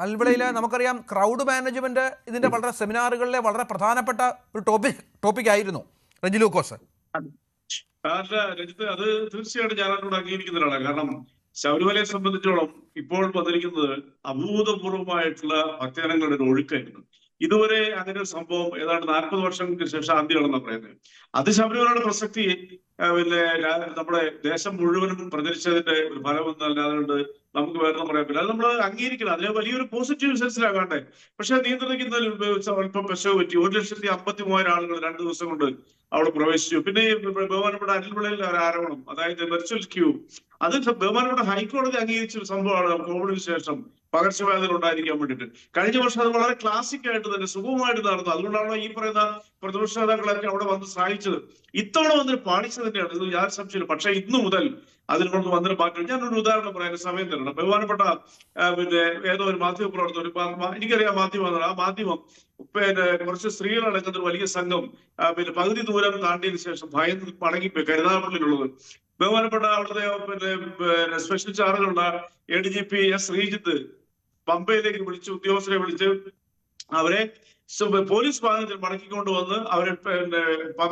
അൽവിളയിൽ നമുക്കറിയാം crowd management ഇതിന്റെ വളരെ സെമിനാറുകളിലെ വളരെ പ്രധാനപ്പെട്ട ഒരു ടോപ്പിക് ടോപ്പിക് ആയിരുന്നു. റെജി ലൂക്കോസ് അല്ല രജിത്ത് അത് തീർച്ചയായിട്ടും ഞാൻ അതിനോട് അംഗീകരിക്കുന്ന ഒരാളാണ് കാരണം ശബരിമലയെ സംബന്ധിച്ചോളം ഇപ്പോൾ വന്നിരിക്കുന്നത് അഭൂതപൂർവമായിട്ടുള്ള ഭക്തജനങ്ങളുടെ ഒരു ഒഴുക്കായിരുന്നു. ഇതുവരെ അങ്ങനെ ഒരു സംഭവം ഏതാണ്ട് നാൽപ്പത് വർഷങ്ങൾക്ക് ശേഷം ആദ്യമാണെന്നാണ് പറയുന്നത്. അത് ശബരിമലയുടെ പ്രസക്തി പിന്നെ നമ്മുടെ ദേശം മുഴുവനും പ്രചരിച്ചതിന്റെ ഒരു ഫലം അല്ലാതെ നമുക്ക് വേറെ പറയാൻ പറ്റില്ല. അത് നമ്മൾ അംഗീകരിക്കണം. അതിനെ വലിയൊരു പോസിറ്റീവ് സെൻസിലാകാണ്ടേ പക്ഷെ നിയന്ത്രിക്കുന്നതിൽ അല്പം പെശവ് പറ്റി. ഒരു ലക്ഷത്തി അമ്പത്തി മൂവായിരം ആളുകൾ രണ്ടു ദിവസം കൊണ്ട് അവിടെ പ്രവേശിച്ചു. പിന്നെ ബഹുമാനപ്പെട്ട അനിൽപിള്ളയിൽ ഒരു ആരോപണം അതായത് വെർച്വൽ ക്യൂ. അത് ബഹുമാനപ്പെട്ട ഹൈക്കോടതി അംഗീകരിച്ച ഒരു സംഭവമാണ് കോവിഡിന് ശേഷം പകർച്ചവ്യാധികൾ ഉണ്ടായിരിക്കാൻ വേണ്ടിയിട്ട്. കഴിഞ്ഞ വർഷം അത് വളരെ ക്ലാസിക് ആയിട്ട് തന്നെ സുഗമമായിട്ട് നടന്നു. അതുകൊണ്ടാണ് ഈ പറയുന്ന പ്രതിപക്ഷ നേതാക്കളൊക്കെ അവിടെ വന്ന് സഹായിച്ചത്. ഇത്തവണ വന്നിട്ട് പാടിച്ചു തന്നെയാണ് ഇത് ഞാൻ സംശയമില്ല. പക്ഷെ ഇന്നു മുതൽ അതിനോട് വന്നിട്ട് മാറ്റം ഞാനൊരു ഉദാഹരണം പറയാൻ സമയം തരണം. ബഹുമാനപ്പെട്ട പിന്നെ ഏതോ ഒരു മാധ്യമ പ്രവർത്തകർ എനിക്കറിയാം മാധ്യമം ആ മാധ്യമം പിന്നെ കുറച്ച് സ്ത്രീകൾ അടങ്ങുന്ന ഒരു വലിയ സംഘം പിന്നെ പകുതി ദൂരം താണ്ടിയതിനു ശേഷം ഭയന്ന് മടങ്ങിപ്പോയി കരുനാഗപ്പള്ളിയിലുള്ളത്. ബഹുമാനപ്പെട്ട അവിടുത്തെ പിന്നെ സ്പെഷ്യൽ ചാർജുള്ള A D G P S Sreejith പമ്പയിലേക്ക് വിളിച്ച് ഉദ്യോഗസ്ഥരെ വിളിച്ച് അവരെ പോലീസ് വാഹനത്തിൽ മടക്കിക്കൊണ്ട് വന്ന് അവരെ പിന്നെ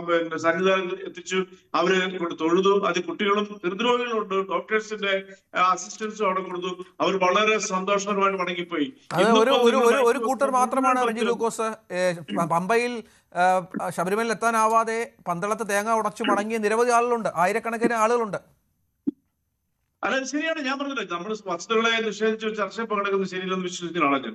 പിന്നെ സന്നിധാനത്തിൽ എത്തിച്ചു അവരെ കൊണ്ട് തൊഴുതു. അത് കുട്ടികളും ഹൃദ്രോഗികളുണ്ട് ഡോക്ടേഴ്സിന്റെ അസിസ്റ്റൻസും അവിടെ കൊടുത്തു. അവർ വളരെ സന്തോഷകരമായിട്ട് മടങ്ങിപ്പോയി ഒരു കൂട്ടർ മാത്രമാണ് റെജി. ലൂക്കോസ്. പമ്പയിൽ ശബരിമലയിൽ എത്താനാവാതെ പന്തളത്ത് തേങ്ങ ഉടച്ചു മടങ്ങിയ നിരവധി ആളുകളുണ്ട്. ആയിരക്കണക്കിന് ആളുകളുണ്ട്. അല്ല ശരിയാണ്. ഞാൻ പറഞ്ഞില്ല നമ്മൾ വസ്തുക്കളെ നിഷേധിച്ച് ചർച്ചയിൽ പങ്കെടുക്കുന്നത് ശരിയില്ലെന്ന് വിശ്വസിക്കുന്ന ആളാണ്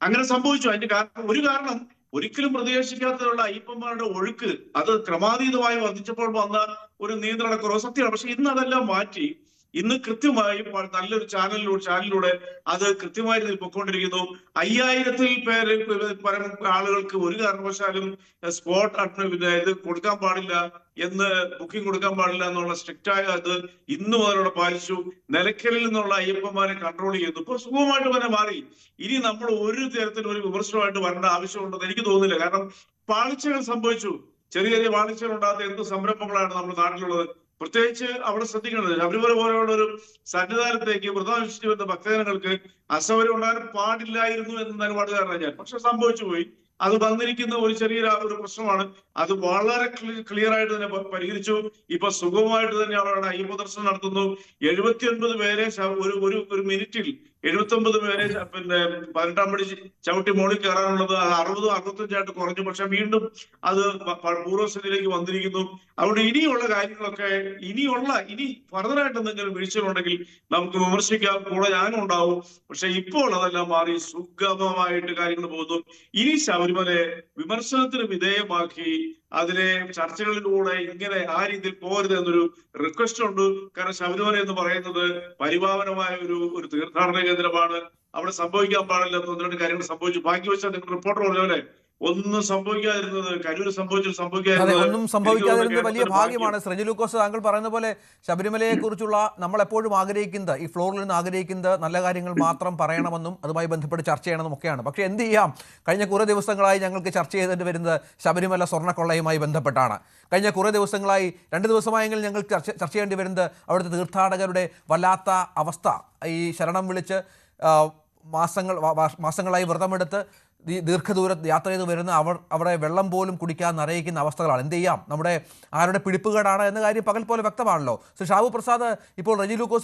അങ്ങനെ സംഭവിച്ചു. അതിന്റെ കാരണം ഒരു കാരണം ഒരിക്കലും പ്രതീക്ഷിക്കാത്തതുള്ള അയ്യപ്പന്മാരുടെ ഒഴുക്ക് അത് ക്രമാതീതമായി വർദ്ധിച്ചപ്പോൾ വന്ന ഒരു നിയന്ത്രണക്കുറവ് സത്യമാണ്. പക്ഷെ ഇന്ന് അതെല്ലാം മാറ്റി ഇന്ന് കൃത്യമായി നല്ലൊരു ചാനലിലൂടെ ചാനലിലൂടെ അത് കൃത്യമായി ഇതിൽ പൊയ്ക്കൊണ്ടിരിക്കുന്നു. അയ്യായിരത്തിൽ പേര് പരം ആളുകൾക്ക് ഒരു കാരണവശാലും സ്പോട്ട് ഇത് കൊടുക്കാൻ പാടില്ല എന്ന് ബുക്കിംഗ് കൊടുക്കാൻ പാടില്ല എന്നുള്ള സ്ട്രിക്റ്റ് ആയ അത് ഇന്ന് മുതലൂടെ പാലിച്ചു. നിലയ്ക്കലിൽ നിന്നുള്ള അയ്യപ്പന്മാരെ കൺട്രോൾ ചെയ്യുന്നു. ഇപ്പൊ സുഖമായിട്ട് തന്നെ മാറി. ഇനി നമ്മൾ ഒരു തരത്തിലും ഒരു വിമർശനമായിട്ട് വരേണ്ട ആവശ്യമുണ്ടെന്ന് എനിക്ക് തോന്നുന്നില്ല. കാരണം പാളിച്ചകൾ സംഭവിച്ചു. ചെറിയ ചെറിയ പാളിച്ചകൾ ഉണ്ടാകാത്ത എന്ത് സംരംഭങ്ങളാണ് നമ്മുടെ നാട്ടിലുള്ളത്? പ്രത്യേകിച്ച് അവിടെ ശ്രദ്ധിക്കേണ്ടത് ശബരിമല പോലെയുള്ള ഒരു സന്നിധാനത്തേക്ക് വ്രതാനുഷ്ഠിച്ചു എന്ന ഭക്തജനങ്ങൾക്ക് അസൗകര്യം ഉണ്ടാകാൻ പാടില്ലായിരുന്നു എന്ന നിലപാടുകാരനാണ് ഞാൻ. പക്ഷെ സംഭവിച്ചു പോയി. അത് വന്നിരിക്കുന്ന ഒരു ചെറിയ ഒരു പ്രശ്നമാണ്. അത് വളരെ ക്ലിയർ ആയിട്ട് തന്നെ പരിഹരിച്ചു. ഇപ്പൊ സുഗമമായിട്ട് തന്നെ അവരുടെ അയ്യപ്പ ദർശനം നടത്തുന്നു. എഴുപത്തി ഒൻപത് പേരെ ഒരു ഒരു മിനിറ്റിൽ എഴുപത്തി ഒമ്പത് പേരെ പിന്നെ പതിനെട്ടാം പടി ചവിട്ടി മോളിൽ കയറാനുള്ളത് അറുപതും അറുപത്തഞ്ചായിട്ട് കുറഞ്ഞു. പക്ഷെ വീണ്ടും അത് പ- പ- പൂർവസ്ഥിതിയിലേക്ക് വന്നിരിക്കുന്നു. അതുകൊണ്ട് ഇനിയുള്ള കാര്യങ്ങളൊക്കെ ഇനിയുള്ള ഇനി ഫർദറായിട്ട് എന്തെങ്കിലും വീഴ്ചകളുണ്ടെങ്കിൽ നമുക്ക് വിമർശിക്കാം. കൂടെ ഞാനും ഉണ്ടാവും. പക്ഷെ ഇപ്പോൾ അതെല്ലാം മാറി സുഗമമായിട്ട് കാര്യങ്ങൾ പോകുന്നു. ഇനി ശബരിമലയെ വിമർശനത്തിന് വിധേയമാക്കി അതിനെ ചർച്ചകളിലൂടെ ഇങ്ങനെ ആ രീതിയിൽ പോകരുത് എന്നൊരു റിക്വസ്റ്റ് ഉണ്ട്. കാരണം ശബരിമല എന്ന് പറയുന്നത് പരിപാവനമായ ഒരു ഒരു തീർത്ഥാടന കേന്ദ്രമാണ് അവിടെ സംഭവിക്കാൻ പാടില്ലാത്ത ഒന്ന് രണ്ട് കാര്യങ്ങൾ സംഭവിച്ചു. ബാക്കി വെച്ചാൽ നിങ്ങൾ റിപ്പോർട്ടർ പറഞ്ഞ പോലെ ഒന്നും സംഭവിക്കാതിരുന്നത് കരൂർ സംഭവിച്ചു സംഭവിക്കാതെ സംഭവിക്കാതിരുന്നത് ഒന്നും സംഭവിക്കാതിരുന്നത് വലിയ ഭാഗ്യമാണ്. ശ്രജലൂക്കോസ് താങ്കൾ പറയുന്ന പോലെ ശബരിമലയെ കുറിച്ചുള്ള നമ്മൾ എപ്പോഴും ആഗ്രഹിക്കുന്നത് ഈ ഫ്ലോറിൽ നിന്ന് ആഗ്രഹിക്കുന്നത് നല്ല കാര്യങ്ങൾ മാത്രം പറയണമെന്നും അതുമായി ബന്ധപ്പെട്ട് ചർച്ച ചെയ്യണമെന്നും ഒക്കെയാണ്. പക്ഷെ എന്ത് ചെയ്യാം? കഴിഞ്ഞ കുറേ ദിവസങ്ങളായി ഞങ്ങൾക്ക് ചർച്ച ചെയ്തിട്ട് വരുന്നത് ശബരിമല സ്വർണക്കൊള്ളയുമായി ബന്ധപ്പെട്ടാണ്. കഴിഞ്ഞ കുറേ ദിവസങ്ങളായി രണ്ട് ദിവസമായെങ്കിൽ ഞങ്ങൾ ചർച്ച ചർച്ച ചെയ്യേണ്ടി വരുന്നത് അവിടുത്തെ തീർത്ഥാടകരുടെ വല്ലാത്ത അവസ്ഥ. ഈ ശരണം വിളിച്ച് മാസങ്ങൾ മാസങ്ങളായി വ്രതമെടുത്ത് ദീർഘദൂര യാത്ര ചെയ്ത് വരുന്ന അവർ അവിടെ വെള്ളം പോലും കുടിക്കാൻ അറിയിക്കുന്ന അവസ്ഥകളാണ്. എന്ത് ചെയ്യാം? നമ്മുടെ ആരുടെ പിടിപ്പുകേടാണ് എന്ന കാര്യം പകൽ പോലെ വ്യക്തമാണല്ലോ. ശ്രീ ഷാബു പ്രസാദ് ഇപ്പോൾ റജി ലൂക്കോസ്